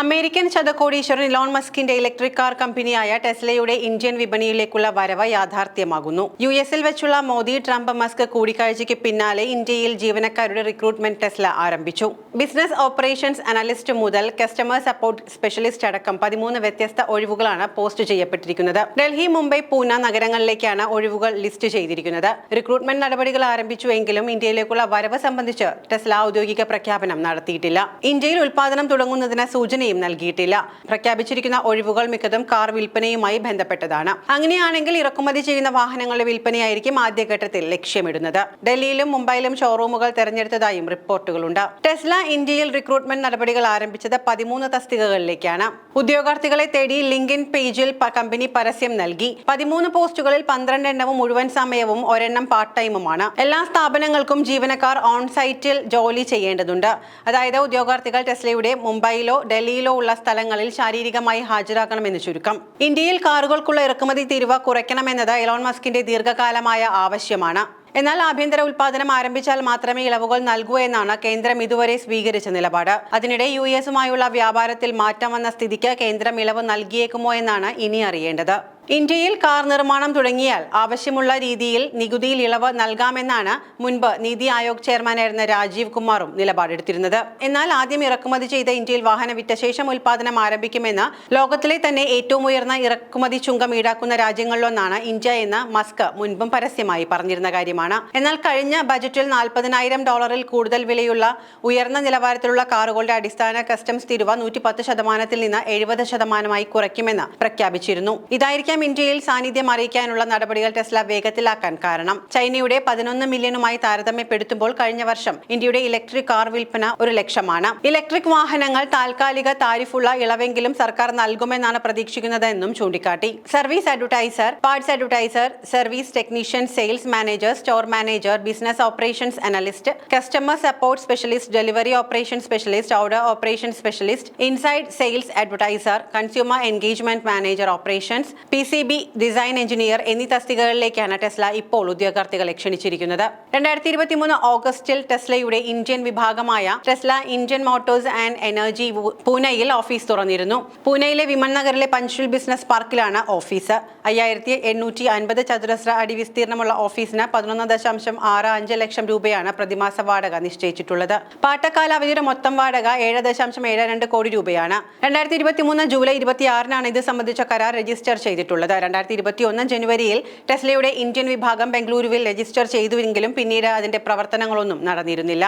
American ശതകോടീശ്വരൻ Elon മസ്കിന്റെ electric car കമ്പനിയായ ടെസ്ലയുടെ ഇന്ത്യൻ വിപണിയിലേക്കുള്ള വരവ് യാഥാർത്ഥ്യമാകുന്നു. യു എസിൽ വെച്ചുള്ള മോദി ട്രംപ് മസ്ക് കൂടിക്കാഴ്ചയ്ക്ക് പിന്നാലെ ഇന്ത്യയിൽ ജീവനക്കാരുടെ റിക്രൂട്ട്മെന്റ് ടെസ്ല ആരംഭിച്ചു. ബിസിനസ് ഓപ്പറേഷൻസ് അനലിസ്റ്റ് മുതൽ കസ്റ്റമർ സപ്പോർട്ട് സ്പെഷ്യലിസ്റ്റ് അടക്കം പതിമൂന്ന് വ്യത്യസ്ത ഒഴിവുകളാണ് പോസ്റ്റ് ചെയ്യപ്പെട്ടിരിക്കുന്നത്. ഡൽഹി മുംബൈ പൂന നഗരങ്ങളിലേക്കാണ് ഒഴിവുകൾ ലിസ്റ്റ് ചെയ്തിരിക്കുന്നത്. റിക്രൂട്ട്മെന്റ് നടപടികൾ ആരംഭിച്ചുവെങ്കിലും ഇന്ത്യയിലേക്കുള്ള വരവ് സംബന്ധിച്ച് ടെസ്ല ഔദ്യോഗിക പ്രഖ്യാപനം നടത്തിയിട്ടില്ല. ഇന്ത്യയിൽ ഉൽപാദനം തുടങ്ങുന്നതിന് സൂചനയും നൽകിയിട്ടില്ല. പ്രഖ്യാപിച്ചിരിക്കുന്ന ഒഴിവുകൾ മിക്കതും കാർ വിൽപ്പനയുമായി ബന്ധപ്പെട്ടതാണ്. അങ്ങനെയാണെങ്കിൽ ഇറക്കുമതി ചെയ്യുന്ന വാഹനങ്ങളുടെ വിൽപ്പനയായിരിക്കും ആദ്യഘട്ടത്തിൽ ലക്ഷ്യമിടുന്നത്. ഡൽഹിയിലും മുംബൈയിലും ഷോറൂമുകൾ തെരഞ്ഞെടുത്തതായും റിപ്പോർട്ടുകളുണ്ട്. ടെസ്ല ഇന്ത്യയിൽ റിക്രൂട്ട്മെന്റ് നടപടികൾ ആരംഭിച്ചത് പതിമൂന്ന് തസ്തികകളിലേക്കാണ്. ഉദ്യോഗാർത്ഥികളെ തേടി ലിങ്കിൻ പേജിൽ കമ്പനി പരസ്യം നൽകി. പതിമൂന്ന് പോസ്റ്റുകളിൽ പന്ത്രണ്ട് എണ്ണവും മുഴുവൻ സമയവും ഒരെണ്ണം പാർട്ട് ടൈമുമാണ്. എല്ലാ സ്ഥാപനങ്ങൾക്കും ജീവനക്കാർ ഓൺ സൈറ്റിൽ ജോലി ചെയ്യേണ്ടതുണ്ട്. അതായത് ഉദ്യോഗാർത്ഥികൾ ടെസ്ലയുടെ മുംബൈയിലോ ഡൽഹിയിലോ ഉള്ള സ്ഥലങ്ങളിൽ ശാരീരികമായി ഹാജരാക്കണമെന്ന് ചുരുക്കം. ഇന്ത്യയിൽ കാറുകൾക്കുള്ള ഇറക്കുമതി തീരുവ കുറയ്ക്കണമെന്നത് എലോൺ മസ്കിന്റെ ദീർഘകാലമായ ആവശ്യമാണ്. എന്നാൽ ആഭ്യന്തര ഉൽപാദനം ആരംഭിച്ചാൽ മാത്രമേ ഇളവുകൾ നൽകൂ എന്നാണ് കേന്ദ്രം ഇതുവരെ സ്വീകരിച്ച നിലപാട്. അതിനിടെ യു എസുമായുള്ള വ്യാപാരത്തിൽ മാറ്റം വന്ന സ്ഥിതിക്ക് കേന്ദ്രം ഇളവ് നൽകിയേക്കുമോ എന്നാണ് ഇനി അറിയേണ്ടത്. ഇന്ത്യയിൽ കാർ നിർമ്മാണം തുടങ്ങിയാൽ ആവശ്യമുള്ള രീതിയിൽ നികുതിയിൽ ഇളവ് നൽകാമെന്നാണ് മുൻപ് നീതി ആയോഗ് ചെയർമാനായിരുന്ന രാജീവ് കുമാറും നിലപാടെടുത്തിരുന്നത്. എന്നാൽ ആദ്യം ഇറക്കുമതി ചെയ്ത ഇന്ത്യയിൽ വാഹനം വിറ്റ ശേഷം ഉൽപാദനം ആരംഭിക്കുമെന്ന് ലോകത്തിലെ തന്നെ ഏറ്റവും ഉയർന്ന ഇറക്കുമതി ചുങ്കം ഈടാക്കുന്ന രാജ്യങ്ങളിലൊന്നാണ് ഇന്ത്യ എന്ന് മസ്ക് മുൻപും പരസ്യമായി പറഞ്ഞിരുന്ന കാര്യമാണ്. എന്നാൽ കഴിഞ്ഞ ബജറ്റിൽ നാൽപ്പതിനായിരം ഡോളറിൽ കൂടുതൽ വിലയുള്ള ഉയർന്ന നിലവാരത്തിലുള്ള കാറുകളുടെ അടിസ്ഥാന കസ്റ്റംസ് തീരുവ നൂറ്റി പത്ത് ശതമാനത്തിൽ നിന്ന് എഴുപത് ശതമാനമായി കുറയ്ക്കുമെന്ന് പ്രഖ്യാപിച്ചിരുന്നു. ഇതായിരിക്കാം ഇന്ത്യയിൽ സാന്നിധ്യം അറിയിക്കാനുള്ള നടപടികൾ ടെസ്ല വേഗത്തിലാക്കാൻ കാരണം. ചൈനയുടെ പതിനൊന്ന് മില്യണുമായി താരതമ്യപ്പെടുത്തുമ്പോൾ കഴിഞ്ഞ വർഷം ഇന്ത്യയുടെ ഇലക്ട്രിക് കാർ വിൽപ്പന ഒരു ലക്ഷമാണ്. ഇലക്ട്രിക് വാഹനങ്ങൾ താൽക്കാലിക താരിഫുള്ള ഇളവെങ്കിലും സർക്കാർ നൽകുമെന്നാണ് പ്രതീക്ഷിക്കുന്നതെന്നും ചൂണ്ടിക്കാട്ടി. Service advisor parts advisor service technician sales manager store manager business operations analyst customer support specialist delivery operation specialist order operation specialist inside sales advisor consumer engagement manager operations P C B design engineer എന്നീ തസ്തികകളിലേക്കാണ് Tesla ഇപ്പോൾ ഉദ്യോഗാർത്ഥികളെ ക്ഷണിച്ചിരിക്കുന്നത്. രണ്ടായിരത്തി ഇരുപത്തിമൂന്ന് ഓഗസ്റ്റിൽ ടെസ്ലയുടെ Indian വിഭാഗമായ Tesla Indian Motors and energy പൂനെയിൽ ഓഫീസ് തുറന്നിരുന്നു. പൂനെയിലെ വിമൻ നഗറിലെ പഞ്ചുൽ ബിസിനസ് പാർക്കിലാണ് ഓഫീസ്. അയ്യായിരത്തി എണ്ണൂറ്റി അൻപത് ചതുരശ്ര അടി വിസ്തീർണമുള്ള ഓഫീസിന് പതിനൊന്ന് ദശാംശം ആറ് അഞ്ച് ലക്ഷം രൂപയാണ് പ്രതിമാസ വാടക നിശ്ചയിച്ചിട്ടുള്ളത്. പാട്ടക്കാലാവധിയുടെ മൊത്തം വാടക ഏഴ് ദശാംശം ഏഴ് രണ്ട് കോടി രൂപയാണ്. രണ്ടായിരത്തി ഇരുപത്തി മൂന്ന് ജൂലൈ ഇരുപത്തിയാറിനാണ് ഇത് സംബന്ധിച്ച കരാർ രജിസ്റ്റർ ചെയ്തിട്ടുള്ളത് രണ്ടായിരത്തി ഇരുപത്തി ഒന്ന് ജനുവരിയിൽ ടെസ്ലയുടെ ഇന്ത്യൻ വിഭാഗം ബംഗളൂരുവിൽ രജിസ്റ്റർ ചെയ്തുവെങ്കിലും പിന്നീട് അതിന്റെ പ്രവർത്തനങ്ങളൊന്നും നടന്നിരുന്നില്ല.